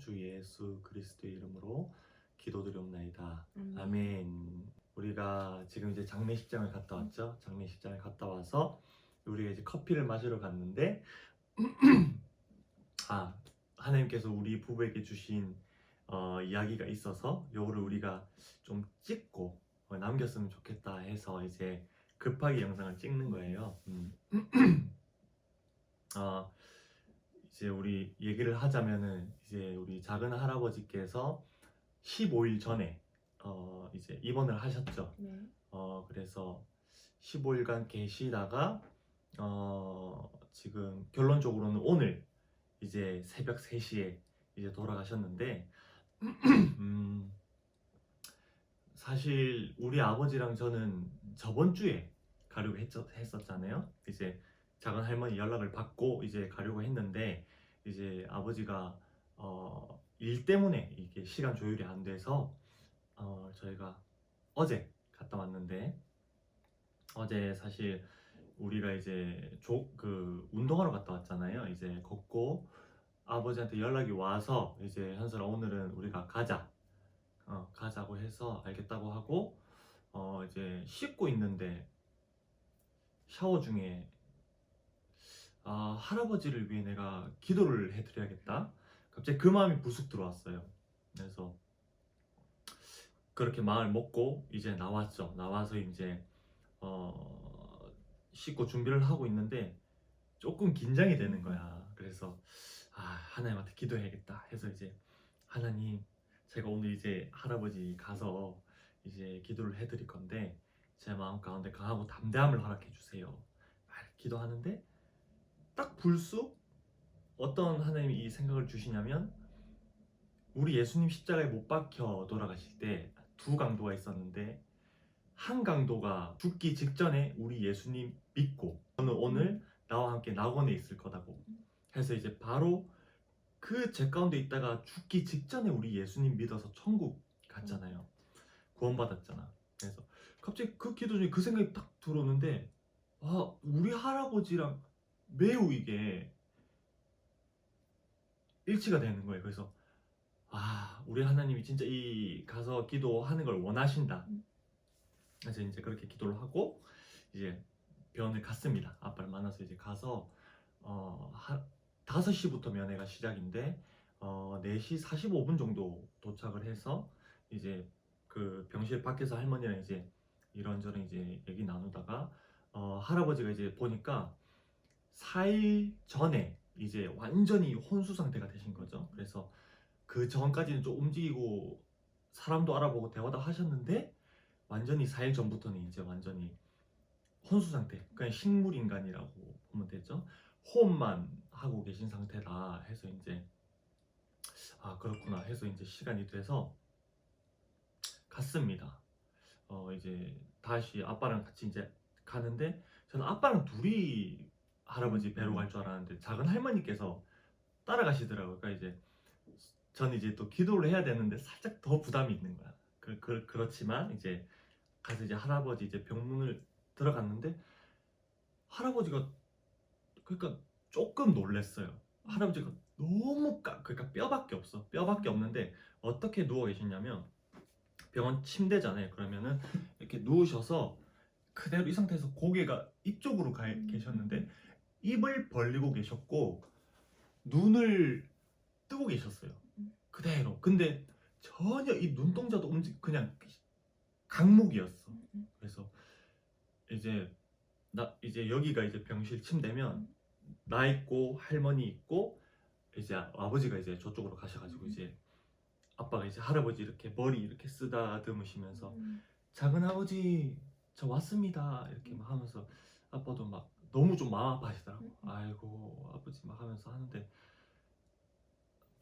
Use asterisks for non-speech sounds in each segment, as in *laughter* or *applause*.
주 예수 그리스도의 이름으로 기도드리옵나이다. 음. 아멘. 우리가 지금 이제 장례식장을 갔다 왔죠. 장례식장을 갔다 와서 우리가 이제 커피를 마시러 갔는데 *clears throat* 아 하나님께서 우리 부부에게 주신 어, 이야기가 있어서 요거를 우리가 좀 찍고 어, 남겼으면 좋겠다 해서 이제 급하게 영상을 찍는 거예요. 음. *clears throat* 어, 이제 우리 얘기를 하자면은 이제 우리 작은 할아버지께서 15일 전에 어, 이제 입원을 하셨죠. 네. 어, 그래서 15일간 계시다가 어, 지금 결론적으로는 오늘 이제 새벽 3시에 이제 돌아가셨는데 *clears throat* 음, 사실 우리 아버지랑 저는 저번 주에 가려고 했었, 했었잖아요. 이제 작은 할머니 연락을 받고 이제 가려고 했는데 이제 아버지가 어, 일 때문에 이게 시간 조율이 안 돼서 어, 저희가 어제 갔다 왔는데 어제 사실 우리가 이제 조, 그 운동하러 갔다 왔잖아요. 이제 걷고 아버지한테 연락이 와서 이제 현설아 오늘은 우리가 가자. 어, 가자고 해서 알겠다고 하고 어, 이제 씻고 있는데 샤워 중에 아, 할아버지를 위해 내가 기도를 해드려야겠다. 갑자기 그 마음이 불쑥 들어왔어요. 그래서 그렇게 마음을 먹고 이제 나왔죠. 나와서 이제 어, 씻고 준비를 하고 있는데 조금 긴장이 되는 거야. 그래서 아, 하나님한테 기도해야겠다 해서 이제 하나님 제가 오늘 이제 할아버지 가서 이제 기도를 해드릴 건데 제 마음 가운데 강하고 담대함을 허락해 주세요. 막 기도하는데 딱 불쑥 어떤 하나님이 이 생각을 주시냐면 우리 예수님 십자가에 못 박혀 돌아가실 때 두 강도가 있었는데 한 강도가 죽기 직전에 우리 예수님 믿고 저는 오늘 나와 함께 낙원에 있을 거다고 해서 이제 바로 그제 가운데 있다가 죽기 직전에 우리 예수님 믿어서 천국 갔잖아요. 구원받았잖아. 그래서 갑자기 그 기도 중에 그 생각이 딱 들어오는데 아 우리 할아버지랑 매우 이게 일치가 되는 거예요. 그래서 아 우리 하나님이 진짜 이 가서 기도하는 걸 원하신다. 음. 그래서 이제 그렇게 기도를 하고 이제 병원을 갔습니다. 아빠를 만나서 이제 가서 어 한, 5시부터 면회가 시작인데 어 4시 45분 정도 도착을 해서 이제 그 병실 밖에서 할머니랑 이제 이런저런 이제 얘기 나누다가 어 할아버지가 이제 보니까 4일 전에 이제 완전히 혼수 상태가 되신 거죠. 그래서 그 전까지는 좀 움직이고 사람도 알아보고 대화도 하셨는데 완전히 4일 전부터는 이제 완전히 혼수 상태, 그냥 식물 인간이라고 보면 되죠. 호흡만 하고 계신 상태다 해서 이제 아 그렇구나 해서 이제 시간이 돼서 갔습니다. 어 이제 다시 아빠랑 같이 이제 가는데 저는 아빠랑 둘이 할아버지 뵈러 갈줄 알았는데 작은 할머니께서 따라가시더라고요. 그러니까 이제 저는 이제 또 기도를 해야 되는데 살짝 더 부담이 있는 거야. 그, 그 그렇지만 이제 가서 이제 할아버지 이제 병문을 들어갔는데 할아버지가 그러니까 조금 놀랬어요. 할아버지가 너무 까 그러니까 뼈밖에 없어. 뼈밖에 없는데 어떻게 누워 계시냐면 병원 침대잖아요. 그러면은 이렇게 누우셔서 그대로 이 상태에서 고개가 이쪽으로 가 음. 계셨는데 입을 벌리고 계셨고 눈을 뜨고 계셨어요. 음. 그대로. 근데 전혀 이 눈동자도 움직 그냥 강목이었어. 음, 음. 그래서 이제 나 이제 여기가 이제 병실 침대면 나 있고 할머니 있고 이제 아- 아버지가 이제 저쪽으로 가셔가지고 음. 이제 아빠가 이제 할아버지 이렇게 머리 이렇게 쓰다듬으시면서 음. 작은 아버지 저 왔습니다 이렇게 막 하면서 아빠도 막 너무 좀 마음 아파하시더라고 음. 아이고 아버지 막 하면서 하는데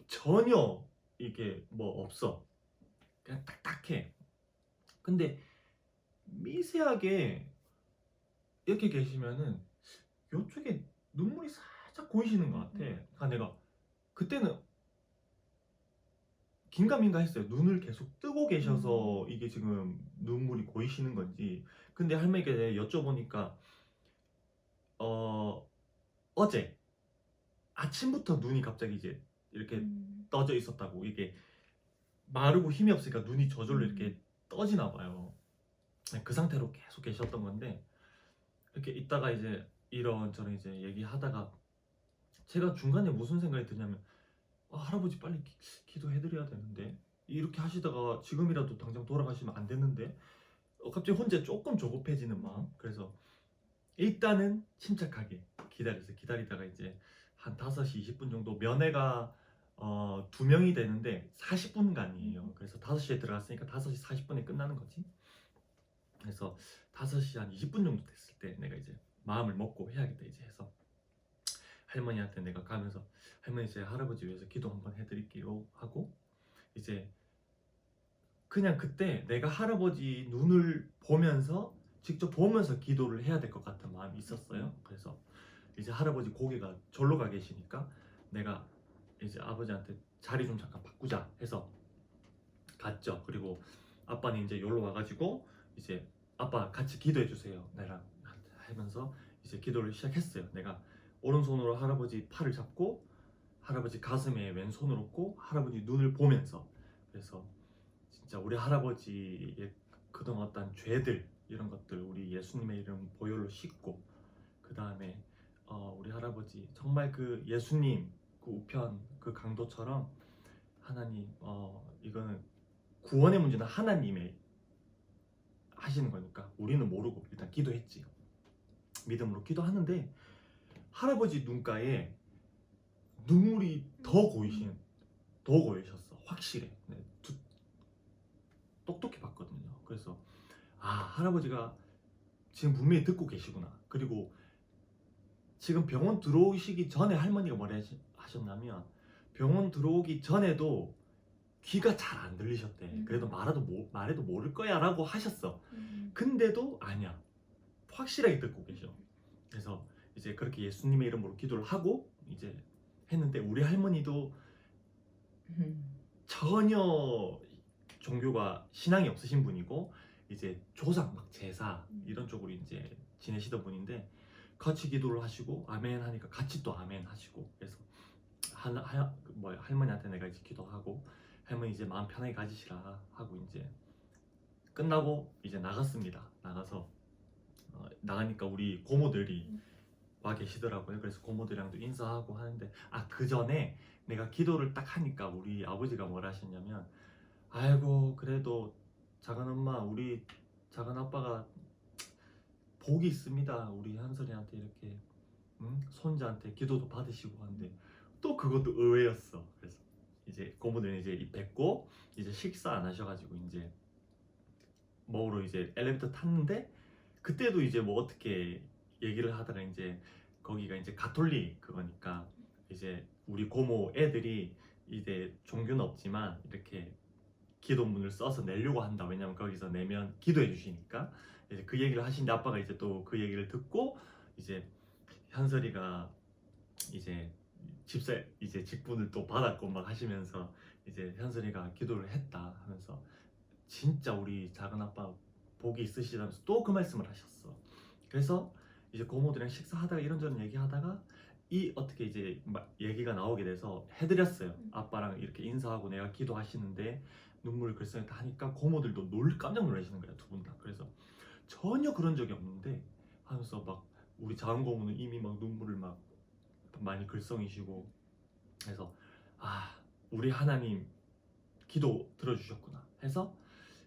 전혀 이게 뭐 없어 그냥 딱딱해 근데 미세하게 이렇게 계시면은 이쪽에 눈물이 살짝 고이시는 것 같아 음. 아 내가 그때는 긴가민가 했어요 눈을 계속 뜨고 계셔서 음. 이게 지금 눈물이 고이시는 건지 근데 할머니께 여쭤보니까 어 어제 아침부터 눈이 갑자기 이제 이렇게 음. 떠져 있었다고 이게 마르고 힘이 없으니까 눈이 저절로 음. 이렇게 떠지나 봐요. 네, 그 상태로 계속 계셨던 건데 이렇게 있다가 이제 이런 저런 이제 얘기하다가 제가 중간에 무슨 생각이 드냐면 아, 할아버지 빨리 기, 도해드려야 되는데 이렇게 하시다가 지금이라도 당장 돌아가시면 안 되는데 어, 갑자기 혼자 조금 조급해지는 마음 그래서 일단은 침착하게 기다렸어요 기다리다가 이제 한 5시 20분 정도 면회가 어, 두 명이 되는데 40분간이에요. 그래서 5시에 들어갔으니까 5시 40분에 끝나는 거지. 그래서 5시 한 20분 정도 됐을 때 내가 이제 마음을 먹고 해야겠다 이제 해서 할머니한테 내가 가면서 할머니 제 할아버지 위해서 기도 한번 해드릴게요 하고 이제 그냥 그때 내가 할아버지 눈을 보면서 직접 보면서 기도를 해야 될 것 같은 마음이 있었어요. 그래서 이제 할아버지 고개가 절로 가 계시니까 내가 이제 아버지한테 자리 좀 잠깐 바꾸자 해서 갔죠. 그리고 아빠는 이제 여기로 와가지고 이제 아빠 같이 기도해 주세요. 내랑 하면서 이제 기도를 시작했어요. 내가 오른손으로 할아버지 팔을 잡고 할아버지 가슴에 왼손을 얹고 할아버지 눈을 보면서 그래서 진짜 우리 할아버지의 그동안 어떤 죄들 이런 것들 우리 예수님의 이름 보혈로 씻고 그 다음에 어, 우리 할아버지 정말 그 예수님 그 우편 그 강도처럼 하나님 어 이거는 구원의 문제는 하나님의 하시는 거니까 우리는 모르고 일단 기도했지. 믿음으로 기도하는데 할아버지 눈가에 눈물이 더 고이신 더 고이셨어 확실해. 네, 두- 똑똑히 봤거든요. 그래서 아 할아버지가 지금 분명히 듣고 계시구나 그리고 지금 병원 들어오시기 전에 할머니가 뭐라 하셨냐면 병원 들어오기 전에도 귀가 잘 안 들리셨대. 음. 그래도 말해도 모, 말해도 모를 거야 라고 하셨어. 음. 근데도 아니야. 확실하게 듣고 계셔. 그래서 이제 그렇게 예수님의 이름으로 기도를 하고 이제 했는데 우리 할머니도 음. 전혀 종교가 신앙이 없으신 분이고 이제 조상 막 제사 이런 쪽으로 이제 지내시던 분인데 같이 기도를 하시고 아멘 하니까 같이 또 아멘 하시고 그래서 하나 하, 뭐 할머니한테 내가 이제 기도하고 할머니 이제 마음 편하게 가지시라 하고 이제 끝나고 이제 나갔습니다. 나가서 어, 나가니까 우리 고모들이 음. 와 계시더라고요. 그래서 고모들이랑도 인사하고 하는데 아 그 전에 내가 기도를 딱 하니까 우리 아버지가 뭐라 하셨냐면 아이고 그래도 작은 엄마 우리 작은 아빠가 복이 있습니다 우리 한솔이한테 이렇게 응? 손자한테 기도도 받으시고 하는데 또 그것도 의외였어 그래서 이제 고모들은 이제 입 뱉고 이제 식사 안 하셔가지고 이제 먹으러 이제 엘리베이터 탔는데 그때도 이제 뭐 어떻게 얘기를 하다가 이제 거기가 이제 가톨릭 그거니까 이제 우리 고모 애들이 이제 종교는 없지만 이렇게 기도문을 써서 내려고 한다. 왜냐면 거기서 내면 기도해 주시니까 이제 그 얘기를 하시는데 아빠가 이제 또 그 얘기를 듣고 이제 현설이가 이제 집사 이제 직분을 또 받았고 막 하시면서 이제 현설이가 기도를 했다 하면서 진짜 우리 작은 아빠 복이 있으시다면서 또 그 말씀을 하셨어. 그래서 이제 고모들이랑 식사하다가 이런저런 얘기하다가 이 어떻게 이제 막 얘기가 나오게 돼서 해드렸어요. 아빠랑 이렇게 인사하고 내가 기도하시는데 눈물 글썽이 다 하니까 고모들도 놀 깜짝 놀라시는 거야 두분 다. 그래서 전혀 그런 적이 없는데 하면서 막 우리 작은 고모는 이미 막 눈물을 막 많이 글썽이시고 그래서 아 우리 하나님 기도 들어주셨구나 해서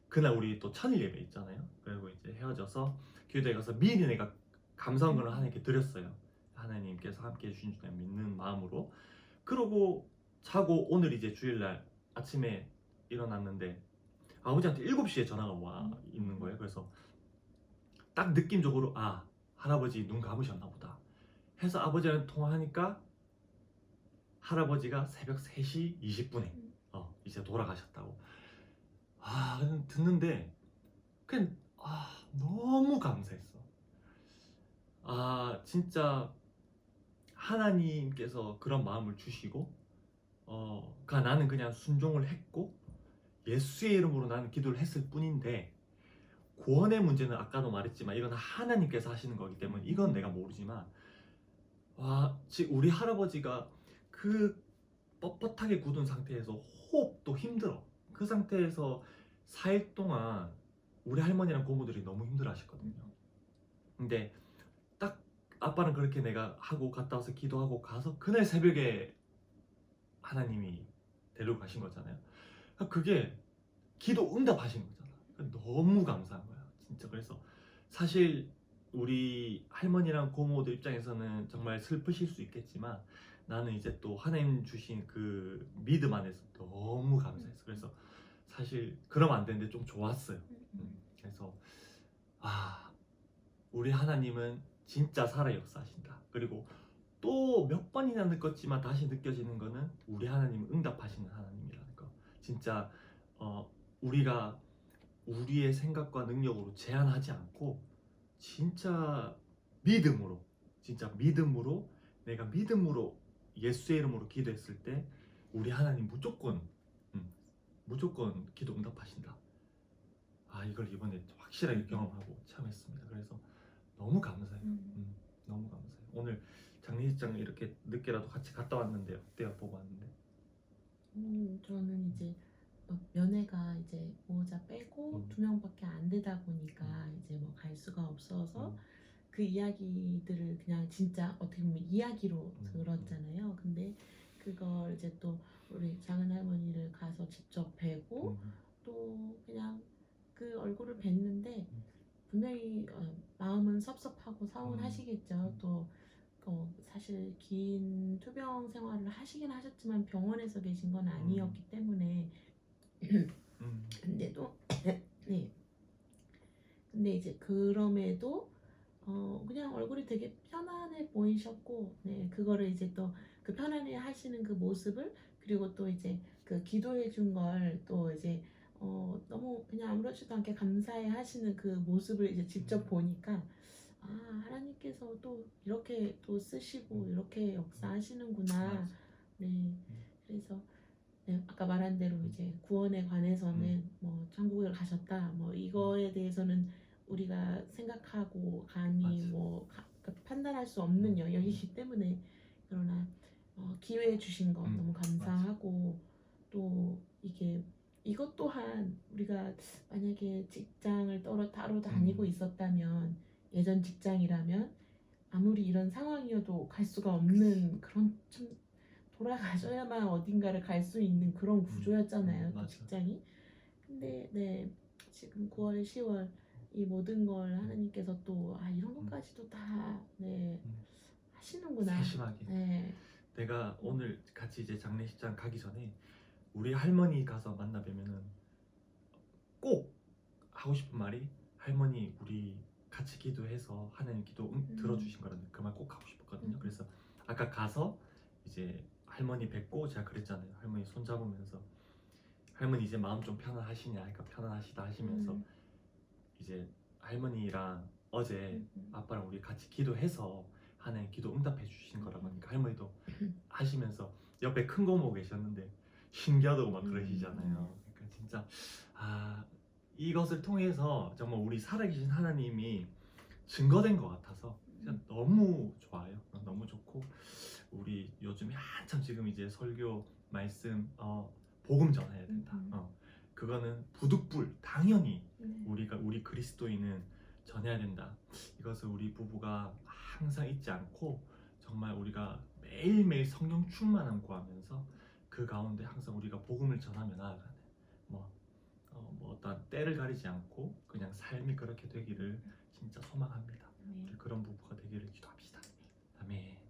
그날 우리 또 천일 예배 있잖아요. 그리고 이제 헤어져서 교회에 가서 미리 내가 감사한 거를 하나님께 드렸어요. 하나님께서 함께 해주신 줄 믿는 마음으로 그러고 자고 오늘 이제 주일날 아침에 일어났는데 아버지한테 7시에 전화가 와 있는 거예요. 그래서 딱 느낌적으로 아 할아버지 눈 감으셨나 보다 해서 아버지랑 통화하니까 할아버지가 새벽 3시 20분에 어, 이제 돌아가셨다고. 아 듣는데 그냥 아 너무 감사했어. 아 진짜 하나님께서 그런 마음을 주시고 어, 그러니까 나는 그냥 순종을 했고 예수의 이름으로 나는 기도를 했을 뿐인데 구원의 문제는 아까도 말했지만 이건 하나님께서 하시는 거기 때문에 이건 내가 모르지만 와, 지 우리 할아버지가 그 뻣뻣하게 굳은 상태에서 호흡도 힘들어. 그 상태에서 4일 동안 우리 할머니랑 고모들이 너무 힘들어 하셨거든요. 근데 딱 아빠는 그렇게 내가 하고 갔다 와서 기도하고 가서 그날 새벽에 하나님이 데리고 가신 거잖아요. 그러니까 그게 기도 응답하신 거잖아. 너무 감사한 거야. 진짜 그래서 사실 우리 할머니랑 고모들 입장에서는 정말 슬프실 수 있겠지만 나는 이제 또 하나님 주신 그 믿음 안에서 너무 감사했어. 그래서 사실 그러면 안 되는데 좀 좋았어요. 음, 그래서 아 우리 하나님은 진짜 살아 역사하신다. 그리고 또 몇 번이나 느꼈지만 다시 느껴지는 거는 우리 하나님 은 응답하시는 하나님이라는 거. 진짜 어, 우리가 우리의 생각과 능력으로 제한하지 않고 진짜 믿음으로 진짜 믿음으로 내가 믿음으로 예수의 이름으로 기도했을 때 우리 하나님 무조건 음, 무조건 기도 응답하신다. 아 이걸 이번에 확실하게 경험하고 참했습니다. 그래서 너무 감사해요. 음. 음, 너무 감사해요. 오늘 장례식장 이렇게 늦게라도 같이 갔다 왔는데 어때요? 보고 왔는데. 음, 저는 이제 어, 면회가 이제 보호자 빼고 음. 두 명밖에 안 되다 보니까 이제 뭐 갈 수가 없어서 음, 그 이야기들을 그냥 진짜 어떻게 보면 이야기로 음. 들었잖아요. 근데 그걸 이제 또 우리 작은 할머니를 가서 직접 뵈고 음, 또 그냥 그 얼굴을 뵀는데 음. 분명히 어, 마음은 섭섭하고 서운하시겠죠. 음. 또 어, 사실 긴 투병 생활을 하시긴 하셨지만 병원에서 계신 건 아니었기 때문에 음, 근데도 네. 근데 이제 그럼에도 어 그냥 얼굴이 되게 편안해 보이셨고 네 그거를 이제 또 그 편안해 하시는 그 모습을 그리고 또 이제 그 기도해 준 걸 또 이제 어 너무 그냥 아무렇지도 않게 감사해 하시는 그 모습을 이제 직접 음. 보니까 아 하나님께서 또 이렇게 또 쓰시고 이렇게 역사하시는구나 맞아. 네 그래서 네, 아까 말한 대로 이제 구원에 관해서는 음. 뭐 천국을 가셨다 뭐 이거에 대해서는 우리가 생각하고 감히. 뭐 가- 그 판단할 수 없는 음. 영역이기 때문에 그러나 어, 기회 주신 거 음, 너무 감사하고 또 이게 이것 또한 우리가 만약에 직장을 따로 다니고 음. 있었다면 예전 직장이라면 아무리 이런 상황이어도 갈 수가 없는 그런 참 돌아가셔야만 어딘가를 갈 수 있는 그런 구조였잖아요 음, 그. 직장이 근데 네 지금 9월 10월 이 모든 걸 하나님께서 또 아 이런 것까지도 다네 음. 하시는구나 세심하게. 네 내가 오늘 같이 이제 장례식장 가기 전에 우리 할머니 가서 만나 뵈면은 꼭 하고 싶은 말이 할머니 우리 같이 기도해서 하나님 기도 응- 음. 들어주신 거라는 그 말 꼭 하고 싶었거든요. 음. 그래서 아까 가서 이제 할머니 뵙고 제가 그랬잖아요. 할머니 손 잡으면서 할머니 이제 마음 좀 편안하시냐? 그러니까 편안하시다 하시면서 음, 이제 할머니랑 어제 음, 음. 아빠랑 우리 같이 기도해서 하나님 기도 응답해 주신 거라고 하니까 할머니도 *laughs* 하시면서 옆에 큰 고모 계셨는데 신기하다고 막 음. 그러시잖아요. 그러니까 진짜 아 이것을 통해서 정말 우리 살아계신 하나님이 증거된 것 같아서 진짜 너무 좋아요. 너무 좋고 우리 요즘에 한참 지금 이제 설교 말씀 어, 복음 전해야 된다. 음. 어, 그거는 부득불 당연히 네. 우리가 우리 그리스도인은 전해야 된다. 이것을 우리 부부가 항상 잊지 않고 정말 우리가 매일매일 성령 충만함 구하면서 그 가운데 항상 우리가 복음을 전하며 나아가는 뭐, 어, 어떤 때를 가리지 않고 그냥 삶이 그렇게 되기를 진짜 소망합니다. 네. 그런 부부가 되기를 기도합시다. 아멘.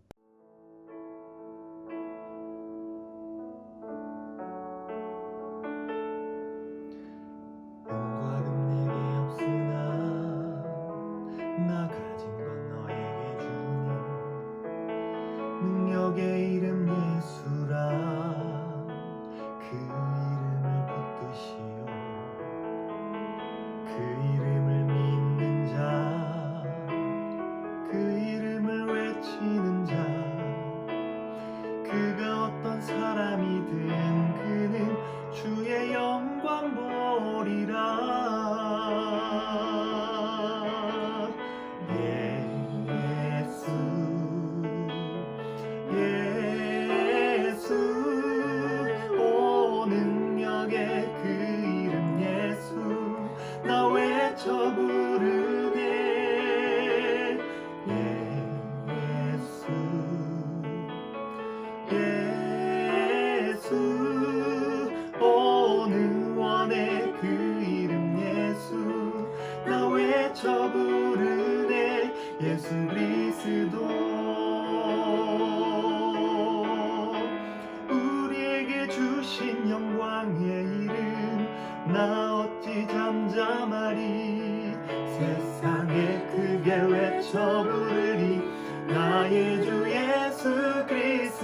나 어찌 잠잠하리? 세상에 크게 외쳐 부르리? 나의 주 예수 그리스도.